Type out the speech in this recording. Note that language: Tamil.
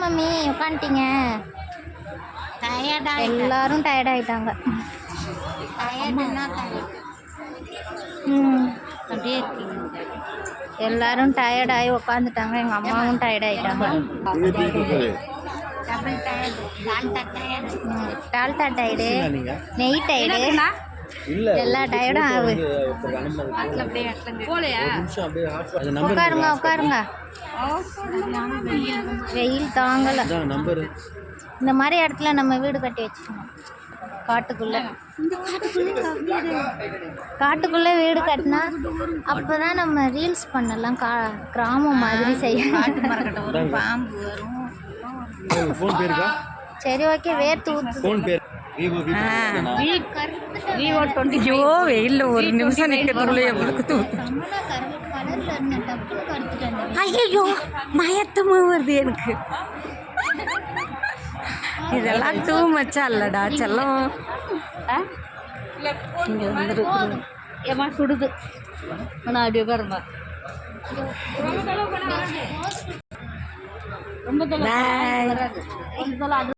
மம்மி உட்காந்துட்டீங்க டயர்டா எல்லாரும் டயர்ட் ஆயிட்டாங்க. எல்லாரும் டயர்ட் ஆகி உட்காந்துட்டாங்க எங்கள் அம்மாவும் டயர்ட் ஆயிட்டாங்க. டபுள் டயர்டு டால்டா டயர்டு நெய் டயர்டு இல்ல எல்லா டயர்டும் ஆகுது. அப்படியே போலையா நிமிஷம் அப்படியே hot- அது நம்பர் உட்காருங்க உட்காருங்க. வெயில் தாங்கலை. இந்த மாதிரி இடத்துல நம்ம வீடு கட்டி வச்சுக்கணும். காட்டுக்குள்ள. காட்டுக்குள்ள வீடு கட்டினா அப்பதான் நம்ம ரீல்ஸ் பண்ணலாம். கா கிராமம் மாதிரி செய்ய பாம்பு வரும். சரி ஓகே வேர்த்து ஊத்து. ஐயோ வெயில்ல ஒரு நிமிஷம் நிற்கிறதுக்குள்ளே எவ்வளோ ஐயோ மயத்தமாக வருது எனக்கு. இதெல்லாம் டூ மச்சா இல்லடா செல்லம். இங்கே ஏமா சுடுது. நான் அப்படியே பாருமா ரொம்ப